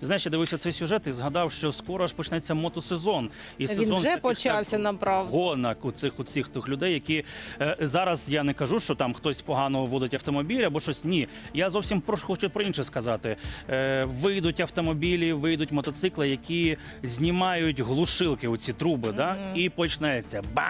Ти знаєш, я дивився цей сюжет і згадав, що скоро ж почнеться мотосезон. І Він сезон вже таких, почався, так, гонок у цих у цих тих людей, які е, зараз я не кажу, що там хтось погано водить автомобіль або щось. Ні, я зовсім про хочу про інше сказати. Е, вийдуть автомобілі, вийдуть мотоцикли, які знімають глушилки, оці труби, да, і почнеться ба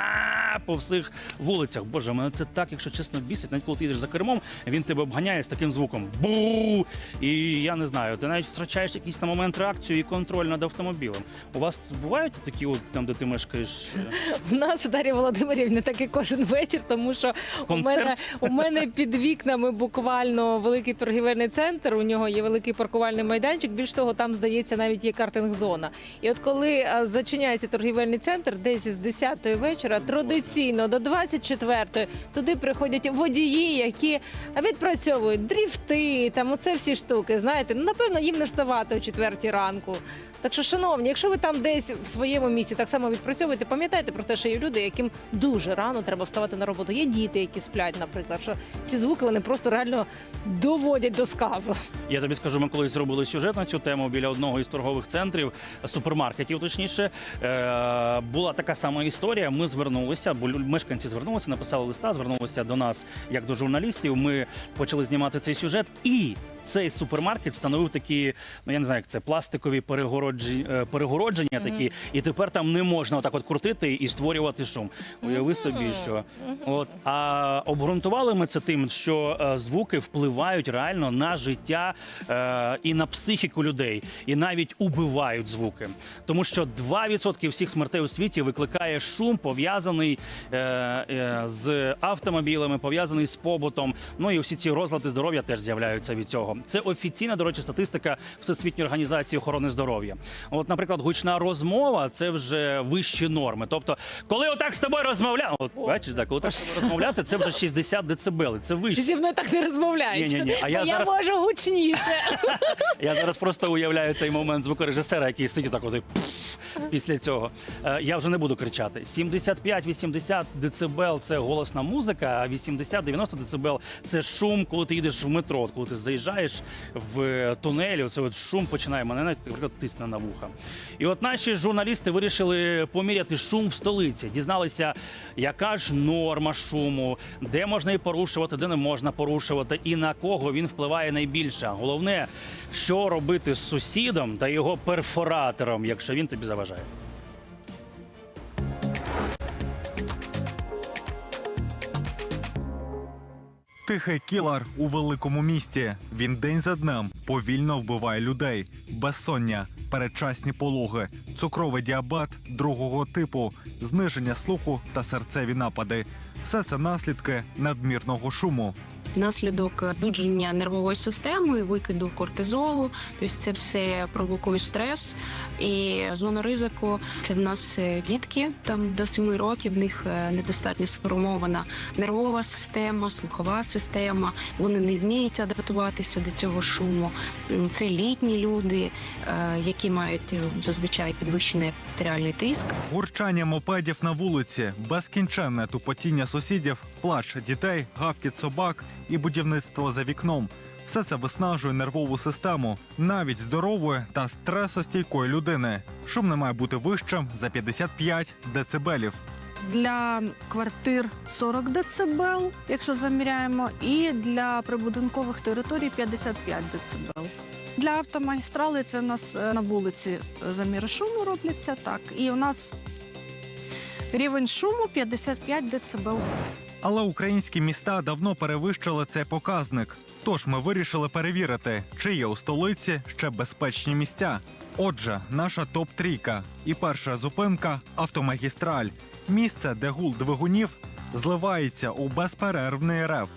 по всіх вулицях. Боже, мене це так, якщо чесно, бісить. Навіть коли ти їдеш за кермом, він тебе обганяє з таким звуком. Бу! І я не знаю, ти навіть втрачаєш якийсь на момент реакцію і контроль над автомобілем. У вас бувають такі, от там, де ти мешкаєш? е, У нас Дар'я Володимирівна такий кожен вечір, тому що у Концерт? мене, у мене під вікнами буквально великий торгівельний центр. У нього є великий паркувальний майданчик. Більш того, там здається навіть є картинг-зона. І от коли а, зачиняється торгівельний центр, десь з 10-ї вечора, традиційно до 24-ї, туди приходять водії, які відпрацьовують дріфти, там оце всі штуки. Знаєте, ну напевно їм не вставати о 4 ранку. Так що, шановні, якщо ви там десь в своєму місці так само відпрацьовуєте, пам'ятайте про те, що є люди, яким дуже рано треба вставати на роботу. Є діти, які сплять, наприклад, що ці звуки вони просто реально доводять до сказу. Я тобі скажу, ми колись зробили сюжет на цю тему біля одного із торгових центрів, супермаркетів, точніше. Е, була така сама історія. Ми звернулися, бо мешканці звернулися, написали листа, звернулися до нас як до журналістів. Ми почали знімати цей сюжет і. Цей супермаркет встановив такі, ну я не знаю, як це пластикові е, перегородження такі, і тепер там не можна отак от крутити і створювати шум. Уяви собі, що от а обґрунтували ми це тим, що е, звуки впливають реально на життя е, і на психіку людей, і навіть убивають звуки. Тому що 2% всіх смертей у світі викликає шум, пов'язаний е, е, з автомобілями, пов'язаний з побутом. Ну і всі ці розлади здоров'я теж з'являються від цього. Це офіційна, до речі, статистика Всесвітньої організації охорони здоров'я. От, наприклад, гучна розмова це вже вищі норми. Тобто, коли отак з тобою розмовляти, от бачиш, так, коли так з тобою розмовляти, це вже 60 децибели. Це вище. Зі мною так не розмовляють. Ні-ні-ні, а я Бо зараз- можу гучніше. Я зараз просто уявляю цей момент звукорежисера, який сидить так от і пф, після цього. Е, Я вже не буду кричати. 75-80 децибел це голосна музика, а 80-90 децибел це шум, коли ти їдеш в метро, От коли ти заїжджаєш в тунелі, це от шум починає мене навіть наприклад, тисне на вуха. І от наші журналісти вирішили поміряти шум в столиці, дізналися, яка ж норма шуму, де можна і порушувати, де не можна порушувати, і на кого він впливає найбільше. Головне, що робити з сусідом та його перфоратором, якщо він тобі заважає. Тихий кілер у великому місті. Він день за днем повільно вбиває людей. Безсоння, передчасні пологи, цукровий діабет другого типу, зниження слуху та серцеві напади. Все це наслідки надмірного шуму. Внаслідок будження нервової системи, викиду кортизолу, тобто це все провокує стрес. І зона ризику це в нас е, дітки там до 7 років, в них е, недостатньо сформована нервова система, слухова система. Вони не вміють адаптуватися до цього шуму. Це літні люди, е, які мають зазвичай підвищений артеріальний тиск. Гурчання мопедів на вулиці, безкінченне тупотіння сусідів, плач дітей, гавкіт собак і будівництво за вікном. Все це виснажує нервову систему, навіть здорової та стресостійкої людини. Шум не має бути вищим за 55 децибелів. для квартир 40 дБ, якщо заміряємо, і для прибудинкових територій 55 дБ. Для автомагістрали це у нас е, на вулиці е, заміри шуму робляться так. І у нас рівень шуму 55 дБ. Але українські міста давно перевищили цей показник. Тож ми вирішили перевірити, чи є у столиці ще безпечні місця. Отже, наша топ-трійка. І перша зупинка автомагістраль. Місце, де гул двигунів зливається у безперервний рев.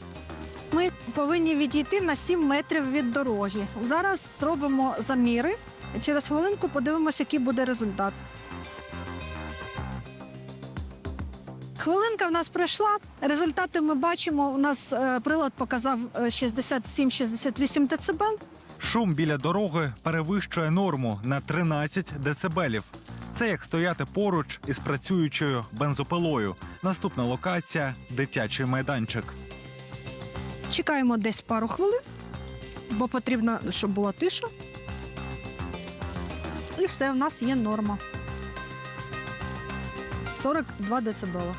Ми повинні відійти на 7 метрів від дороги. Зараз зробимо заміри. Через хвилинку подивимося, який буде результат. Хвилинка в нас пройшла. Результати ми бачимо. У нас е, прилад показав е, 67-68 дБ. Шум біля дороги перевищує норму на 13 децибелів. Це як стояти поруч із працюючою бензопилою. Наступна локація дитячий майданчик. Чекаємо десь пару хвилин, бо потрібно, щоб була тиша. децибель, все в нас є норма. 42 децибела.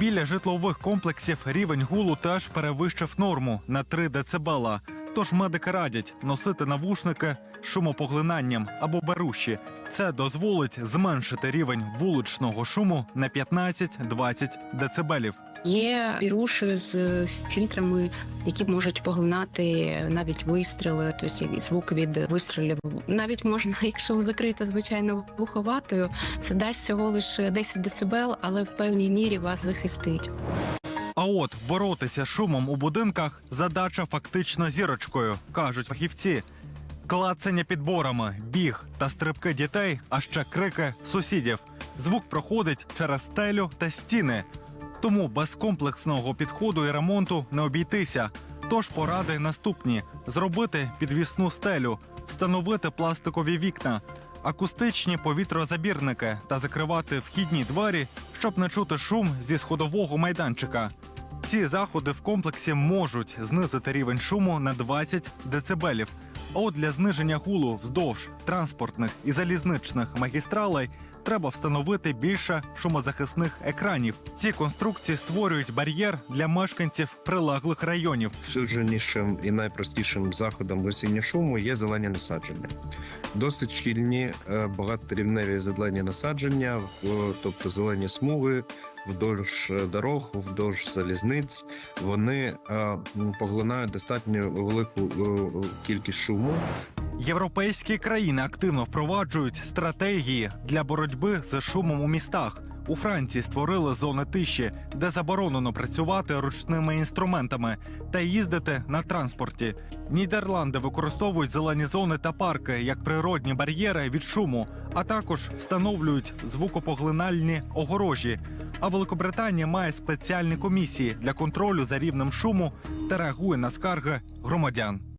Біля житлових комплексів рівень гулу теж перевищив норму на 3 дБ. Тож медики радять носити навушники шумопоглинанням або беруші. Це дозволить зменшити рівень вуличного шуму на 15-20 дБ. Є біруші з фільтрами, які можуть поглинати навіть вистріли, тобто звук від вистрілів. Навіть можна, якщо закрити звичайно вуховатою, це дасть всього лише 10 дБ, але в певній мірі вас захистить. А от боротися з шумом у будинках задача фактично зірочкою, кажуть фахівці. Клацання підборами, біг та стрибки дітей, а ще крики сусідів. Звук проходить через стелю та стіни. Тому без комплексного підходу і ремонту не обійтися. Тож поради наступні: зробити підвісну стелю, встановити пластикові вікна, акустичні повітрозабірники та закривати вхідні двері, щоб не чути шум зі сходового майданчика. Ці заходи в комплексі можуть знизити рівень шуму на 20 дБ. А от для зниження гулу вздовж транспортних і залізничних магістралей треба встановити більше шумозахисних екранів. Ці конструкції створюють бар'єр для мешканців прилеглих районів. Судженішим і найпростішим заходом гасіння шуму є зелені насадження. Досить щільні е, багаторівневі зелені насадження, тобто зелені смуги вдовж е, дорог, вдовж залізниць. Вони е, поглинають достатньо велику кількість шуму. Європейські країни активно впроваджують стратегії для боротьби з шумом у містах. У Франції створили зони тиші, де заборонено працювати ручними інструментами та їздити на транспорті. Нідерланди використовують зелені зони та парки як природні бар'єри від шуму, а також встановлюють звукопоглинальні огорожі. А Великобританія має спеціальні комісії для контролю за рівнем шуму та реагує на скарги громадян.